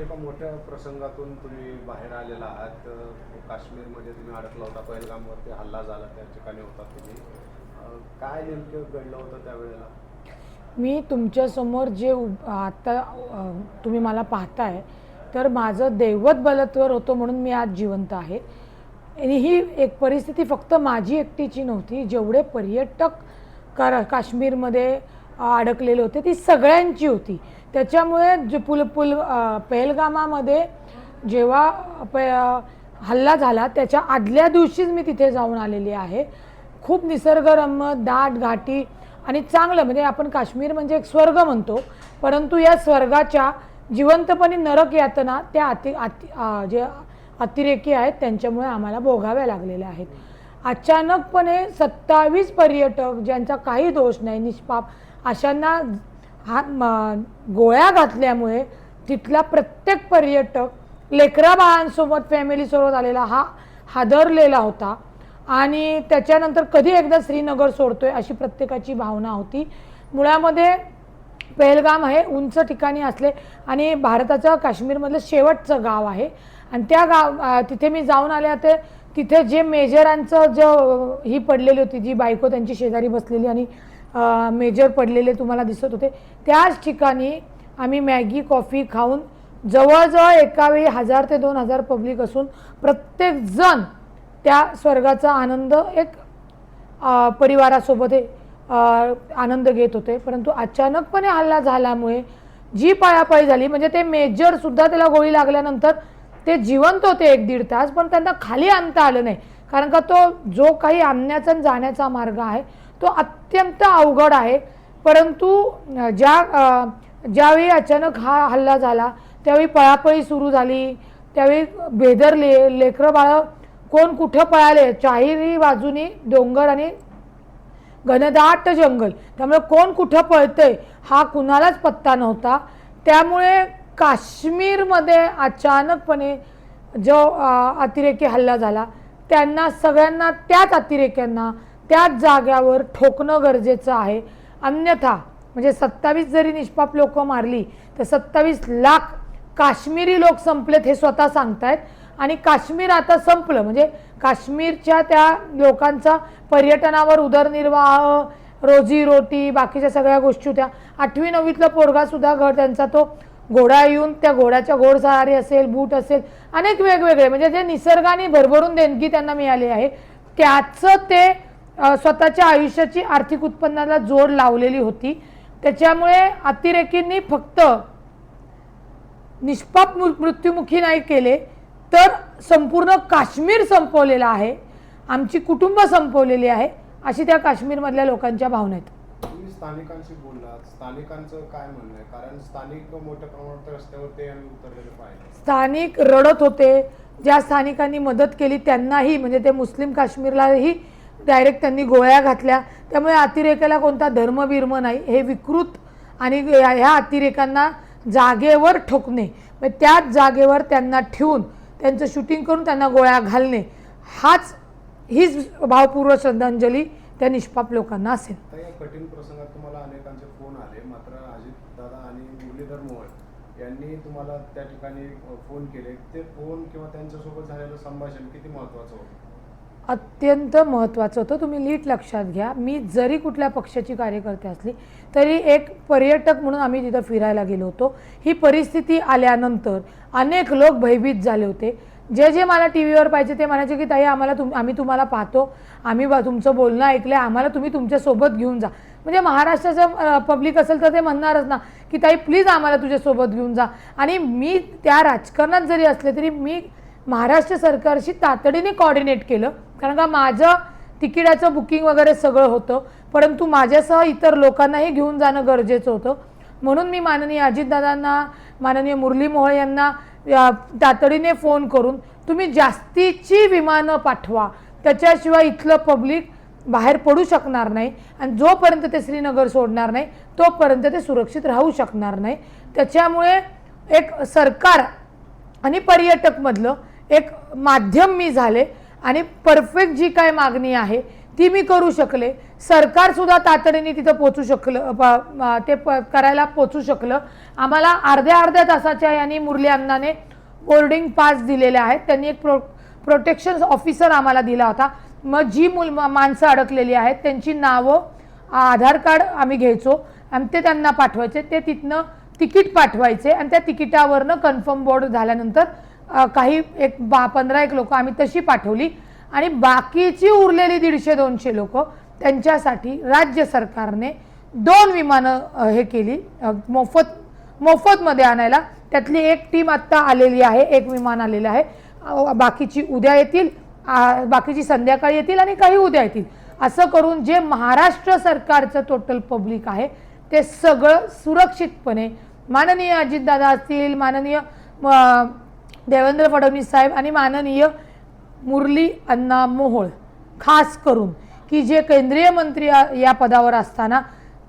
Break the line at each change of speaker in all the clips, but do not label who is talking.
एका मोठ्या प्रसंगातून तुम्ही बाहेर आलेला आहात. काश्मीरमध्ये तुम्ही अडकला होता पहिलगामवरती हल्ला झाला त्या ठिकाणी होता तुम्ही. काय नेमकं घडलं होतं त्यावेळेला?
मी तुमच्यासमोर जे आता तुम्ही मला पाहताय तर माझं दैवत बलत्वर होतं म्हणून मी आज जिवंत आहे. आणि ही एक परिस्थिती फक्त माझी एकटीची नव्हती. जेवढे पर्यटक कर काश्मीरमध्ये अडकलेले होते. ती सगळ्यांची होती. त्याच्यामुळे जे पुल पुल पहलगामामध्ये जेव्हा प हल्ला झाला त्याच्या आदल्या दिवशीच मी तिथे जाऊन आलेली आहे. खूप निसर्गरम्य दाट घाटी आणि चांगलं म्हणजे आपण काश्मीर म्हणजे एक स्वर्ग म्हणतो. परंतु या स्वर्गाच्या जिवंतपणे नरक यातना त्या अति अति जे अतिरेकी आहेत त्यांच्यामुळे आम्हाला भोगाव्या लागलेल्या आहेत. अचानकपणे सत्तावीस पर्यटक ज्यांचा काही दोष नाही निष्पाप अशांना हा म- गोळ्या घातल्यामुळे तिथला प्रत्येक पर्यटक लेकरा बाळांसोबत फॅमिलीसोबत आलेला हा हादरलेला होता. आणि त्याच्यानंतर कधी एकदा श्रीनगर सोडतोय अशी प्रत्येकाची भावना होती. मुळामध्ये पेहलगाम हे उंच ठिकाणी असले आणि भारताचं काश्मीरमधलं शेवटचं गाव आहे. आणि त्या गाव तिथे मी जाऊन आले ते तिथे जे मेजरांचं जो ही पडलेली होती जी बायको त्यांची शेजारी बसलेली आणि मेजर पडलेले तुम्हाला दिसत होते त्याच ठिकाणी आम्ही मॅगी कॉफी खाऊन जवळजवळ एकावेळी हजार ते दोन हजार पब्लिक असून प्रत्येकजण त्या स्वर्गाचा आनंद एक परिवारासोबत हे, आनंद घेत होते. परंतु अचानकपणे हल्ला झाल्यामुळे जी पायापायी झाली म्हणजे ते मेजरसुद्धा त्याला गोळी लागल्यानंतर ते जिवंत होते एक दीड तास पण त्यांना खाली आणता आलं नाही. कारण का तो जो काही आणण्याचा आणि जाण्याचा मार्ग आहे तो अत्यंत अवघड आहे. परंतु ज्या ज्यावेळी अचानक हा हल्ला झाला त्यावेळी पळापळी सुरू झाली त्यावेळी बेदरले लेकरं बाळं कोण कुठं पळाले चाहिरी बाजूनी डोंगर आणि घनदाट जंगल. त्यामुळे कोण कुठं पळतंय हा कुणालाच पत्ता नव्हता. त्यामुळे काश्मीरमध्ये अचानकपणे जो अतिरेकी हल्ला झाला त्यांना सगळ्यांना त्याच अतिरेक्यांना त्याच जाग्यावर ठोकणं गरजेचं आहे. अन्यथा म्हणजे सत्तावीस जरी निष्पाप लोक मारली तर सत्तावीस लाख काश्मीरी लोक संपलेत हे स्वतः सांगतायत. आणि काश्मीर आता संपलं म्हणजे काश्मीरच्या त्या लोकांचा पर्यटनावर उदरनिर्वाह रोजी रोटी बाकीच्या सगळ्या गोष्टी होत्या. आठवी नववीतला पोरगासुद्धा घर त्यांचा तो घोडा येऊन त्या घोड्याच्या घोडसवारी असेल बूट असेल अनेक वेगवेगळे म्हणजे जे निसर्गाने भरभरून देणगी त्यांना मिळाली आहे त्याचं ते स्वतःच्या आयुष्याची आर्थिक उत्पन्नाला जोड लावलेली होती. त्याच्यामुळे अतिरेकींनी फक्त निष्पाप मृ- मृत्युमुखी नाही केले तर संपूर्ण काश्मीर संपवलेला आहे. आमची कुटुंब संपवलेली आहे अशी त्या काश्मीरमधल्या लोकांच्या भावना आहेत.
स्थानिकांशी बोललात. स्थानिकांचं काय म्हणणं आहे? कारण स्थानिक मोठ्या प्रमाणात रस्त्यावरती आम्ही उतरलेलं पाहिजे
स्थानिक रडत होते. ज्या स्थानिकांनी मदत केली त्यांनाही म्हणजे ते मुस्लिम काश्मीरलाही डायरेक्ट त्यांनी गोळ्या घातल्या. त्यामुळे अतिरेकाला कोणता धर्मबिर्म नाही. हे विकृत आणि ह्या ह्या अतिरेकांना जागेवर ठोकणे. म्हणजे त्याच जागेवर त्यांना ठेवून त्यांचं शूटिंग करून त्यांना गोळ्या घालणे. हाच हीच भावपूर्व श्रद्धांजली त्या निष्पाप लोकांना असेल.
कठीण प्रसंगात तुम्हाला अनेकांचे फोन आले. मात्र अजित दादा आणि मुरलीधर मोहोळ यांनी तुम्हाला त्या ठिकाणी फोन केले. ते फोन किंवा त्यांच्यासोबत झालेलं संभाषण किती महत्वाचं होतं?
अत्यंत महत्त्वाचं होतं. तुम्ही नीट लक्षात घ्या. मी जरी कुठल्या पक्षाची कार्यकर्ते असली तरी एक पर्यटक म्हणून आम्ही तिथं फिरायला गेलो होतो. ही परिस्थिती आल्यानंतर अनेक लोक भयभीत झाले होते. जे जे मला टी व्हीवर पाहिजे ते म्हणायचे की ताई आम्हाला तुम आम्ही तुम्हाला पाहतो. आम्ही तुमचं बोलणं ऐकलं आम्हाला तुम्ही तुमच्यासोबत घेऊन जा. म्हणजे महाराष्ट्राचं पब्लिक असेल तर ते म्हणणारच ना की ताई प्लीज आम्हाला तुझ्यासोबत घेऊन जा. आणि मी त्या राजकारणात जरी असले तरी मी महाराष्ट्र सरकारशी तातडीने कॉर्डिनेट केलं. कारण का माझं तिकिटाचं बुकिंग वगैरे सगळं होतं. परंतु माझ्यासह इतर लोकांनाही घेऊन जाणं गरजेचं होतं. म्हणून मी माननीय अजितदादांना माननीय मुरली मोहोळ यांना तातडीने फोन करून तुम्ही जास्तीची विमानं पाठवा. त्याच्याशिवाय इथलं पब्लिक बाहेर पडू शकणार नाही आणि जोपर्यंत ते श्रीनगर सोडणार नाही तोपर्यंत ते सुरक्षित राहू शकणार नाही. त्याच्यामुळे एक सरकार आणि पर्यटकमधलं एक माध्यम मी झाले आणि परफेक्ट जी काय मागणी आहे ती मी करू शकले. सरकारसुद्धा तातडीने तिथं पोचू शकलं प- ते प करायला पोचू शकलं. आम्हाला अर्ध्या अर्ध्या तासाच्या यांनी मुरली अण्णाने बोर्डिंग पास दिलेले आहेत. त्यांनी एक प्रो प्रोटेक्शन ऑफिसर आम्हाला दिला होता. मग जी मुल मा- माणसं अडकलेली आहेत त्यांची नावं आधार कार्ड आम्ही घ्यायचो आणि ते त्यांना पाठवायचे. ते तिथनं तिकीट पाठवायचे आणि त्या तिकिटावरनं कन्फर्म बोर्ड झाल्यानंतर काही एक बा पंधरा एक लोक आम्ही तशी पाठवली. आणि बाकीची उरलेली दीडशे दोनशे लोक त्यांच्यासाठी राज्य सरकारने दोन विमानं हे केली. मोफत मोफतमध्ये आणायला. त्यातली एक टीम आत्ता आलेली आहे एक विमान आलेलं आहे. बाकीची उद्या येतील बाकीची संध्याकाळी येतील आणि काही उद्या येतील. असं करून जे महाराष्ट्र सरकारचं टोटल पब्लिक आहे ते सगळं सुरक्षितपणे माननीय अजितदादा असतील माननीय देवेंद्र फडणवीस साहेब आणि माननीय मुरली अण्णा मोहोळ खास करून की जे केंद्रीय मंत्री या- पदावर असताना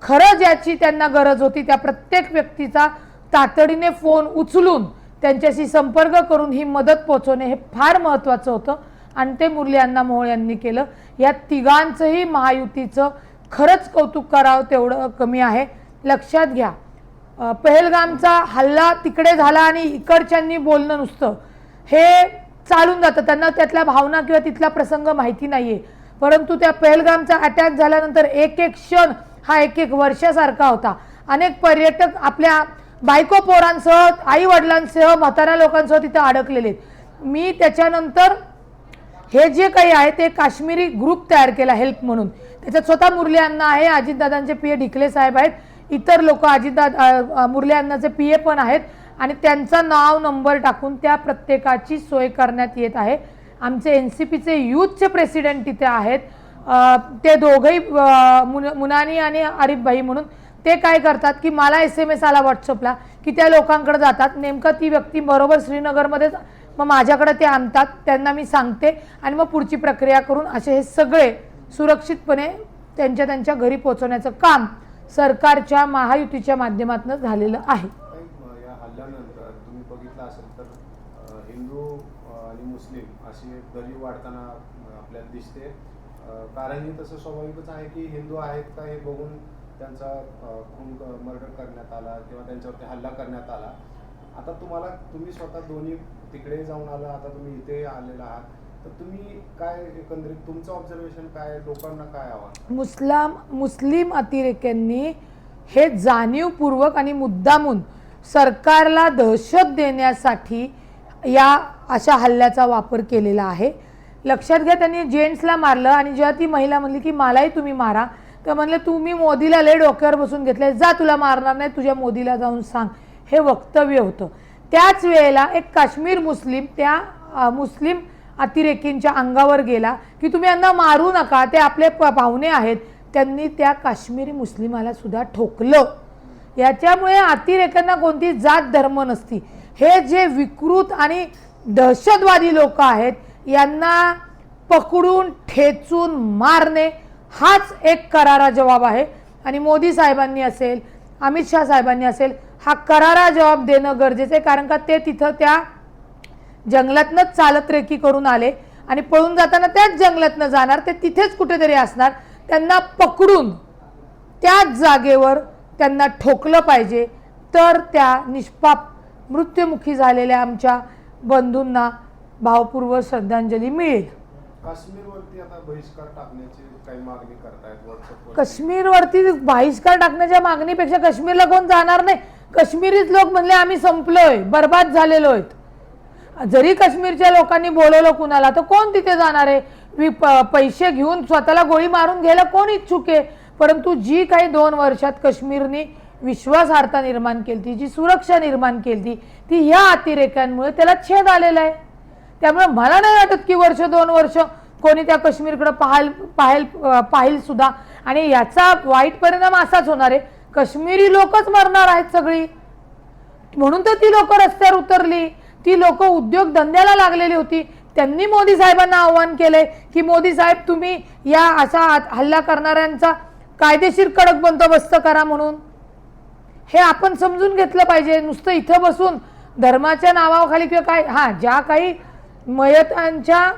खरं ज्याची त्यांना गरज होती. त्या प्रत्येक व्यक्तीचा तातडीने फोन उचलून त्यांच्याशी संपर्क करून ही मदत पोहोचवणे हे फार महत्त्वाचं होतं आणि ते मुरली अण्णा मोहोळ यांनी केलं. या तिघांचंही महायुतीचं खरंच कौतुक करावं तेवढं कमी आहे. लक्षात घ्या पहलगामचा हल्ला तिकडे झाला आणि इकडच्यांनी बोलणं नुसतं. हे चालून जातं. त्यांना त्यातल्या भावना किंवा तिथला प्रसंग माहिती नाहीये. परंतु त्या पहलगामचा अटॅक झाल्यानंतर एक एक क्षण हा एक एक वर्षासारखा होता. अनेक पर्यटक आपल्या बायको पोरांसह आई वडिलांसह म्हाताऱ्या लोकांसह तिथं अडकलेले आहेत. मी त्याच्यानंतर हे जे काही आहे ते काश्मीरी ग्रुप तयार केला हेल्प म्हणून. त्याच्यात स्वतः मुरली अण्णा आहे अजितदादांचे पी ए ढिकले साहेब आहेत. इतर लोक अजितदा मुरली अण्णाचे पी ए पण आहेत. आणि त्यांचं नाव नंबर टाकून त्या प्रत्येकाची सोय करण्यात येत आहे. आमचे एन सी पीचे यूथचे प्रेसिडेंट तिथे आहेत. ते दोघंही मुन मुनानी आणि आरिफभाई म्हणून ते काय करतात की मला एस एम एस आला व्हॉट्सअपला की त्या लोकांकडे जातात. नेमकं ती व्यक्ती बरोबर श्रीनगरमध्येच मग माझ्याकडे ते आणतात. त्यांना मी सांगते आणि मग पुढची प्रक्रिया करून असे हे सगळे सुरक्षितपणे त्यांच्या त्यांच्या घरी पोहोचवण्याचं काम सरकारच्या महायुतीच्या माध्यमातून झालेलं आहे.
काही, तुम्ही बघितलं असेल तर हिंदू आणि मुस्लिम अशी दरी वाढताना आपल्याला दिसते. कारण ही तसं स्वाभाविकच आहे की हिंदू आहेत का हे बघून त्यांचा खून मर्डर करण्यात आला किंवा त्यांच्यावरती हल्ला करण्यात आला. आता तुम्हाला तुम्ही स्वतः दोन्ही तिकडे जाऊन आला आता तुम्ही इथे आलेला आहात. तर तुम्ही काय एकंदरीत तुमचं ऑब्झर्वेशन काय लोकांना काय आव्हान
मुस्लाम मुस्लिम अतिरेक्यांनी हे जाणीवपूर्वक आणि मुद्दामून सरकारला दहशत देण्यासाठी या अशा हल्ल्याचा वापर केलेला आहे. लक्षात घ्या त्यांनी जेंट्सला मारलं आणि जेव्हा ती महिला म्हणली की मलाही तुम्ही मारा. तर म्हणलं तुम्ही मोदीला लय डोक्यावर बसून घेतले जा तुला मारणार नाही तुझ्या मोदीला जाऊन सांग. हे वक्तव्य होतं. त्याच वेळेला एक काश्मीर मुस्लिम त्या मुस्लिम अतिरेकींच्या अंगावर गेला की तुम्ही यांना मारू नका ते आपले प- पाहुणे आहेत. त्यांनी त्या काश्मीरी मुस्लिमाला सुद्धा ठोकलं. याच्यामुळे अतिरेक्यांना कोणती जात धर्म नसती. हे जे विकृत आणि दहशतवादी लोक आहेत यांना पकडून ठेचून मारणे हाच एक करारा जबाब आहे. आणि मोदी साहेबांनी असेल अमित शहा साहेबांनी असेल हा करारा जबाब देणं गरजेचं आहे. कारण का ते तिथं त्या जंगलातनंच चालत रेकी करून आले. आणि पळून जाताना त्याच जंगलातनं जाणार ते तिथेच कुठेतरी असणार. त्यांना पकडून त्याच जागेवर त्यांना ठोकलं पाहिजे तर त्या निष्पाप मृत्युमुखी झालेल्या आमच्या बंधूंना भावपूर्व श्रद्धांजली मिळेल.
काश्मीरवरती आता बहिष्कार टाकण्याची काही मागणी करतायत व्हॉट्सअपवर
काश्मीरवरती बहिष्कार टाकण्याच्या मागणीपेक्षा काश्मीरला कोण जाणार नाही? काश्मीरीच लोक म्हणले आम्ही संपलोय बर्बाद झालेलो आहेत. जरी काश्मीरच्या लोकांनी बोलवलं कुणाला तर कोण तिथे जाणार आहे? पैसे घेऊन स्वतःला गोळी मारून घ्यायला कोण इच्छुक आहे? परंतु जी काही दोन वर्षात काश्मीरने विश्वासार्हता निर्माण केली जी सुरक्षा निर्माण केली ती ह्या अतिरेक्यांमुळे त्याला छेद आलेला आहे. त्यामुळे मला नाही वाटत की वर्ष दोन वर्ष कोणी त्या काश्मीरकडे पाहाल पाहेल पाहिल सुद्धा. आणि याचा वाईट परिणाम असाच होणार आहे. काश्मीरी लोकच मरणार आहेत सगळी. म्हणून तर ती लोक रस्त्यावर उतरली. ती लोक उद्योग धंद्याला लागलेली होती. त्यांनी मोदी साहेबांना आव्हान केलंय की मोदी साहेब तुम्ही या असा हल्ला करणाऱ्यांचा कायदेशीर कडक बंदोबस्त करा म्हणून. हे आपण समजून घेतलं पाहिजे. नुसतं इथं बसून धर्माच्या नावाखाली किंवा काय हां ज्या काही मयतांच्या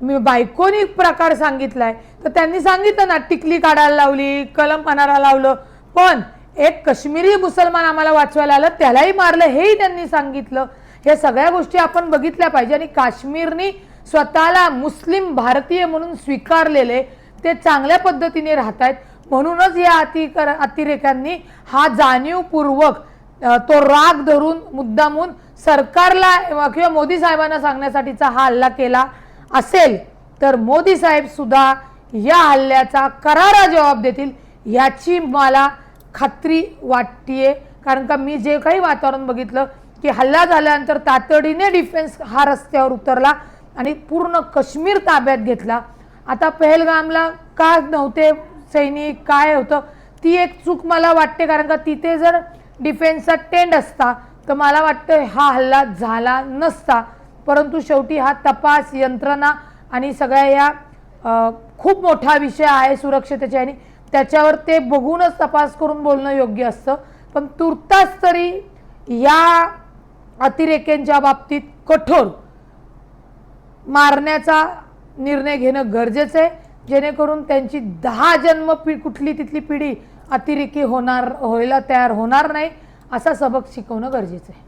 बायकोनी प्रकार सांगितलाय तर त्यांनी सांगितलं ना टिकली काढायला लावली कलम पानाला लावलं. पण एक काश्मीरी मुसलमान आम्हाला वाचवायला आलं त्यालाही मारलं हेही त्यांनी सांगितलं. ह्या सगळ्या गोष्टी आपण बघितल्या पाहिजे आणि काश्मीरनी स्वतःला मुस्लिम भारतीय म्हणून स्वीकारलेले. ते चांगल्या पद्धतीने राहत आहेत म्हणूनच या अतिकर अतिरेक्यांनी हा जाणीवपूर्वक तो राग धरून मुद्दामून सरकारला किंवा मोदी साहेबांना सांगण्यासाठीचा हा हल्ला केला असेल तर मोदी साहेब सुद्धा या हल्ल्याचा करारा जबाब देतील याची मला खात्री वाटतीये. कारण का मी जे काही वातावरण बघितलं की हल्ला झाल्यानंतर तातडीने डिफेन्स हा रस्त्यावर उतरला आणि पूर्ण काश्मीर ताब्यात घेतला. आता पहलगामला का नव्हते सैनिक काय होतं? ती एक चूक मला वाटते कारण का तिथे जर डिफेन्सचा टेंड असता तर मला वाटतं हा हल्ला झाला नसता. परंतु शेवटी हा तपास यंत्रणा आणि सगळ्या या खूप मोठा विषय आहे सुरक्षतेच्या आणि त्याच्यावर ते बघूनच तपास करून बोलणं योग्य असतं. पण तुर्तास तरी या अतिरेक्यांच्या बाबतीत कठोर मारण्याचा निर्णय घेणं गरजेचं आहे. जेणेकरून त्यांची दहा जन्म पि कुठली तिथली पिढी अतिरेकी होणार व्हायला तयार होणार नाही असा सबक शिकवणं गरजेचं आहे.